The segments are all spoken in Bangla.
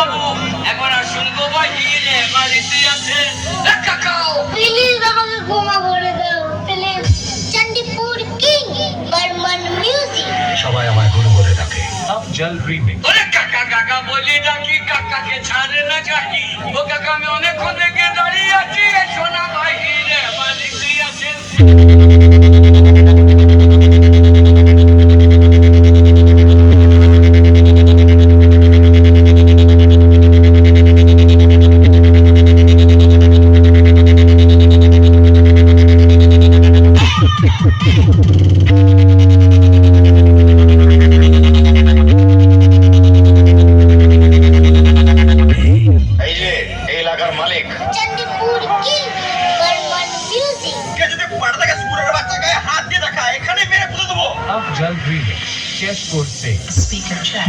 বাবু এখন আর শুনব বাহিরে বাড়িতে আছে। এ কাকাও প্লিজ আমাকে ক্ষমা করে দাও please Chandipur king Barman music সবাই আমায় গুরু বলে ডাকে। আফজল রিমিক্স ওরে কাকা কাকা বলি ডাকি কাকাকে ছাড়ে না কাকি ও কাকা আমি অনেকক্ষণ থেকে দাঁড়িয়ে আছি সোনা বাহিরে বাড়িতে আছে রিমিক্স শেষ করছে Speaker check.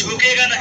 ঢুকেগা না